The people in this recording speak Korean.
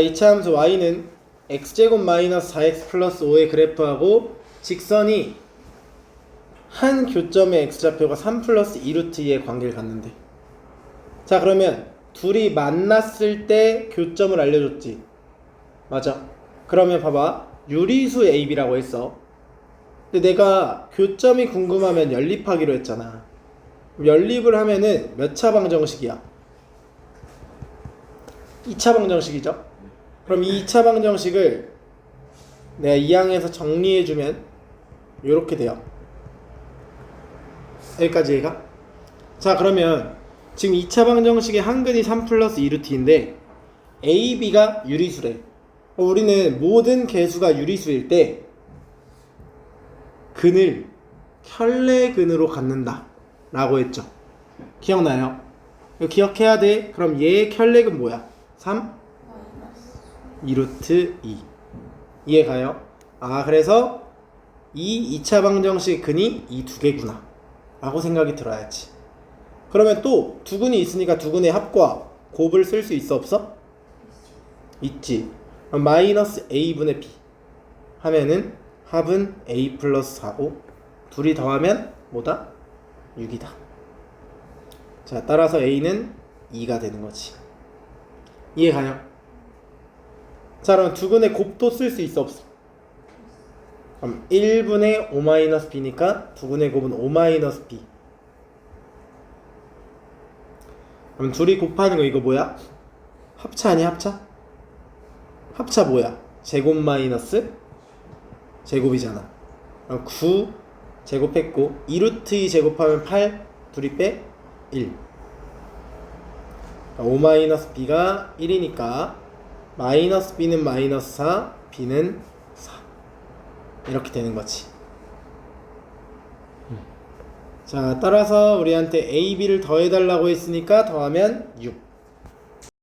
이차 함수 y는 x제곱 마이너스 4x 플러스 5의 그래프하고 직선이 한 교점의 x좌표가 3 플러스 2루트 2의 관계를 갖는데. 자 그러면 둘이 만났을 때 교점을 알려줬지. 맞아. 그러면 봐봐. 유리수 AB라고 했어. 근데 내가 교점이 궁금하면 연립하기로 했잖아. 연립을 하면은 몇 차 방정식이야? 2차 방정식이죠 그럼 이 2차 방정식을 내가 이 항에서 정리해주면 이렇게 돼요. 여기까지 얘가? 자 그러면 지금 2차 방정식의 한근이 3 플러스 2루트인데 A, B가 유리수래. 어, 우리는 모든 개수가 유리수일 때 근을 켤레근으로 갖는다 라고 했죠. 기억나요? 기억해야 돼. 그럼 얘의 켤레근 뭐야? 3? 2루트 2 이해가요? 아 그래서 이 2차 방정식 근이 이 두 개구나 라고 생각이 들어야지 그러면 또 두 근이 있으니까 두 근의 합과 곱을 쓸 수 있어 없어? 있지 그럼 마이너스 a분의 b 하면은 합은 a 플러스 4고 둘이 더하면 뭐다? 6이다 자 따라서 a는 2가 되는 거지 이해가요? 자 그럼 두근의 곱도 쓸 수 있어 없어? 그럼 1분의 5-b니까 두근의 곱은 5-b 그럼 둘이 곱하는 거 이거 뭐야? 합차 아니 합차? 합차 뭐야? 제곱 마이너스 제곱이잖아 그럼 9 제곱했고 2루트 2 제곱하면 8 둘이 빼 1. 5-b가 1이니까 마이너스 b는 마이너스 4, b는 4 이렇게 되는 거지. 자 따라서 우리한테 a, b를 더해달라고 했으니까 더하면 6